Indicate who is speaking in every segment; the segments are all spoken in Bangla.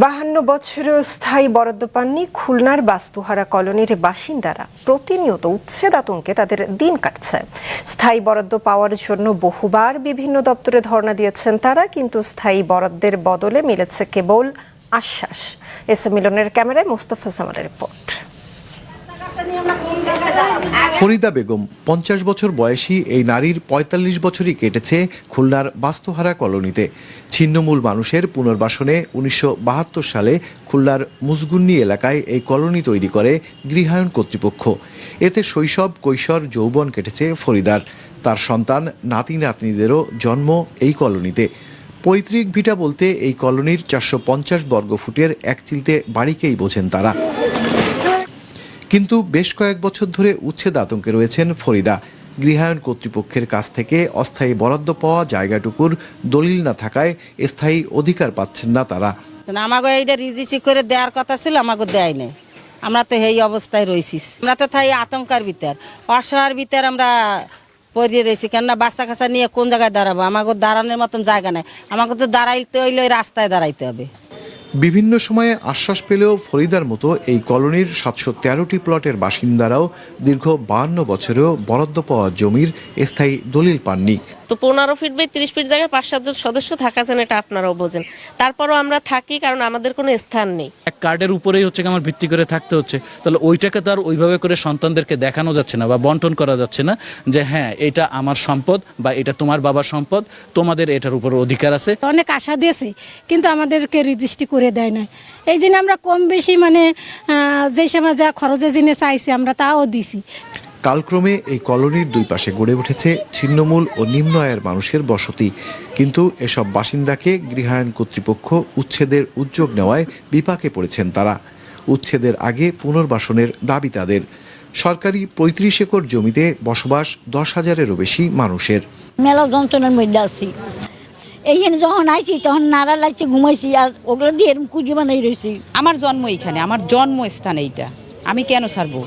Speaker 1: বাহান্ন বছরেও স্থায়ী বরাদ্দ পাননি খুলনার বাস্তুহারা কলোনির বাসিন্দারা। প্রতিনিয়ত উচ্ছেদ আতঙ্কে তাদের দিন কাটছে। স্থায়ী বরাদ্দ পাওয়ার জন্য বহুবার বিভিন্ন দপ্তরে ধর্ণা দিয়েছেন তারা, কিন্তু স্থায়ী বরাদ্দের বদলে মিলেছে কেবল আশ্বাস। এস মিলনের ক্যামেরায় মোস্তফা জামালের রিপোর্ট।
Speaker 2: ফরিদা বেগম, পঞ্চাশ বছর বয়সী এই নারীর ৪৫ বছরই কেটেছে খুলনার বাস্তুহারা কলোনিতে। ছিন্নমূল মানুষের পুনর্বাসনে উনিশশো বাহাত্তর সালে খুলনার মুসগুন্নি এলাকায় এই কলোনি তৈরি করে গৃহায়ণ কর্তৃপক্ষ। এতে শৈশব, কৈশোর, যৌবন কেটেছে ফরিদার। তার সন্তান নাতি নাতনিদেরও জন্ম এই কলোনিতে। পৈতৃক ভিটা বলতে এই কলোনির চারশো পঞ্চাশ বর্গফুটের এক চিলতে বাড়িকেই বোঝেন তারা। কিন্তু বেশ কয়েক বছর ধরে উচ্ছেদ আতঙ্কে রয়েছেন ফরিদা। গৃহায়ণ কর্তৃপক্ষের কাছ থেকে অস্থায়ী বরাদ্দ পাওয়া জায়গাটুকুর দলিল না থাকায় স্থায়ী অধিকার পাচ্ছেন না তারা।
Speaker 3: আমাকে এইটা রিজিস্ট্রি করে দেওয়ার কথা ছিল আমাকে দেয় নাই। আমরা তো এই অবস্থায় রয়েছি আমরা তো তাই আতঙ্কার ভিতর। অসহায়ের ভিতর আমরা পড়িয়ে রয়েছি, কেননা বাচ্চা কাচ্চা নিয়ে কোন জায়গায় দাঁড়াবো? আমাকে দাঁড়ানোর মতন জায়গা নাই। আমাকে তো দাঁড়াইতে হইলে রাস্তায় দাঁড়াইতে হবে।
Speaker 2: বিভিন্ন সময়ে আশ্বাস পেলেও ফরিদার মতো এই কলোনির সাতশো তেরোটি প্লটের বাসিন্দারাও দীর্ঘ বাহান্ন বছরেও বরাদ্দ পাওয়া জমির স্থায়ী দলিল পাননি।
Speaker 4: তো পনেরো ফিট বাই তিরিশ ফিট জায়গায় পাঁচ সাতজন সদস্য থাকাছেন এটা আপনারাও বোঝেন। তারপরও আমরা থাকি কারণ আমাদের কোনো স্থান নেই।
Speaker 5: এক কার্ডের উপরেই হচ্ছে আমার ভিত্তি করে থাকতে হচ্ছে। তাহলে ওইটাকে তো আর ওইভাবে করে সন্তানদেরকে দেখানো যাচ্ছে না বা বন্টন করা যাচ্ছে না যে হ্যাঁ এটা আমার সম্পদ বা এটা তোমার বাবার সম্পদ তোমাদের এটার উপর অধিকার আছে।
Speaker 6: অনেক আশা দিয়েছে কিন্তু আমাদেরকে রেজিস্ট্রি করে দেয় না এই জন্য আমরা কম বেশি মানে যে সময় যা খরচের জিনিস চাইছি আমরা তাও দিছি।
Speaker 2: কালক্রমে এই কলোনির দুই পাশে গড়ে উঠেছে ছিন্নমূল ও নিম্ন আয়ের মানুষের বসতি। কিন্তু এসব বাসিন্দাকে গৃহায়ণ কর্তৃপক্ষ উচ্ছেদের উদ্যোগ নেওয়ায় বিপাকে পড়েছেন তারা। উচ্ছেদের আগে পুনর্বাসনের দাবি তাদের। সরকারি পঁয়ত্রিশ একর জমিতে বসবাস দশ হাজারেরও বেশি মানুষের।
Speaker 7: মেলা যন্ত্রণার মধ্যে আছি। এইখানে যখন আইছি তখন নাড়া লাগছে ঘুমাইছি আর ওগুলো দিয়ে এরকম কুজি বানাই রয়েছি।
Speaker 8: আমার জন্ম এইখানে আমার জন্মস্থান এইটা। আমি কেন ছাড়বো?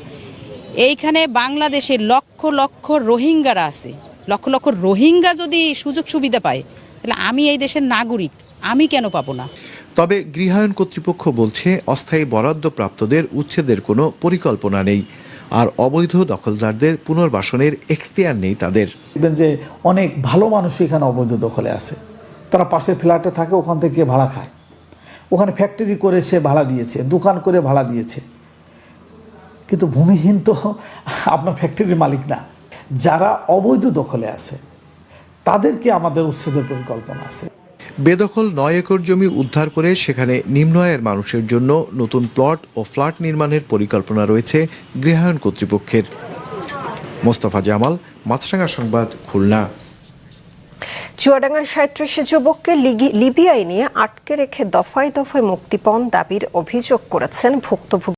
Speaker 8: এইখানে বাংলাদেশে লক্ষ লক্ষ রোহিঙ্গারা আছে। লক্ষ লক্ষ রোহিঙ্গা যদি সুযোগ সুবিধা পায় তাহলে আমি এই দেশের নাগরিক আমি কেন পাবো না?
Speaker 2: তবে গৃহায়ণ কর্তৃপক্ষ বলছে অস্থায়ী বরাদ্দ প্রাপ্তদের উচ্ছেদের কোনো পরিকল্পনা নেই। আর অবৈধ দখলদারদের পুনর্বাসনের এখতিয়ার নেই তাদের।
Speaker 9: দেখবেন যে অনেক ভালো মানুষ এখানে অবৈধ দখলে আছে। তারা পাশের ফ্ল্যাটে থাকে ওখান থেকে ভাড়া খায়। ওখানে ফ্যাক্টরি করে সে ভাড়া দিয়েছে দোকান করে ভাড়া দিয়েছে। কিন্তু ভূমিহীন তো আপনার ফ্যাক্টরির মালিক না। যারা অবৈধ দখলে আছে তাদেরকে আমাদের উচ্ছেদের পরিকল্পনা আছে।
Speaker 2: বেদখল নয় একর জমি উদ্ধার করে সেখানে নিম্ন আয়ের মানুষের জন্য নতুন প্লট ও ফ্ল্যাট নির্মাণের পরিকল্পনা রয়েছে গৃহায়ণ কর্তৃপক্ষের। মোস্তফা জামাল মাছরাঙ্গা সংবাদ খুলনা।
Speaker 1: চুয়াডাঙ্গার সাঁত্রিশে যুবককে লিগি- লিবিয়ায় নিয়ে আটকে রেখে দফায় দফায় মুক্তিপণ দাবির অভিযোগ করেছেন ভুক্তভোগী।